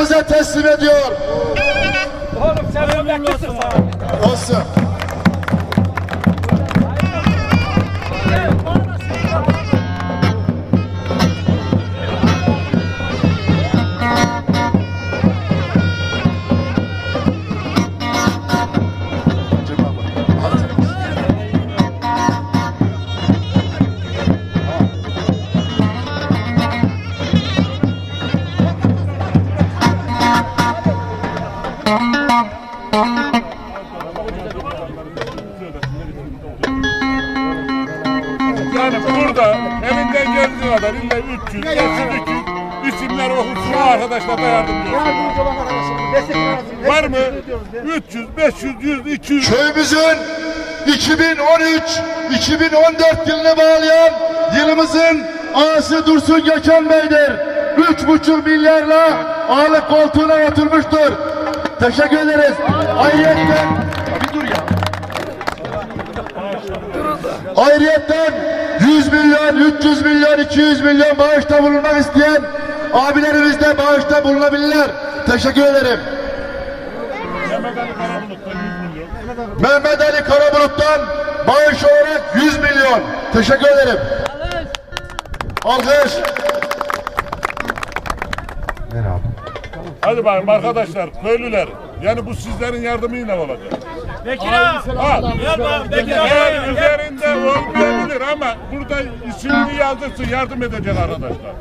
Bize teslim ediyor. Oğlum sen. Olsun. Yani burada elinden geldiği kadar illa 300, 500, 200 isimler okusun arkadaşlar da yardımcı olsun. Yardımcı olan arkadaşım. Destek lazım. Var mı? 300, 500, 100, 200. Köyümüzün 2013-2014 yılını bağlayan yılımızın ağası Dursun Gökhan Bey'dir. Üç buçuk milyarla ağalık koltuğuna oturmuştur. Teşekkür ederiz. Ayrıyetten bir dur ya. Ayrıyetten 100 milyon, 300 milyon, 200 milyon bağışta bulunmak isteyen abilerimiz de bağışta bulunabilirler. Teşekkür ederim. Mehmet Ali Karabulut'tan 100 milyon. Mehmet Ali Karabulut'tan bağış olarak 100 milyon. Teşekkür ederim. Alkış. Hadi bakayım arkadaşlar, köylüler. Yani bu sizlerin yardımıyla olacak. Ha, eğer üzerinde olmayabilir ama burada isimli yazdırsın yardım edecek arkadaşlar.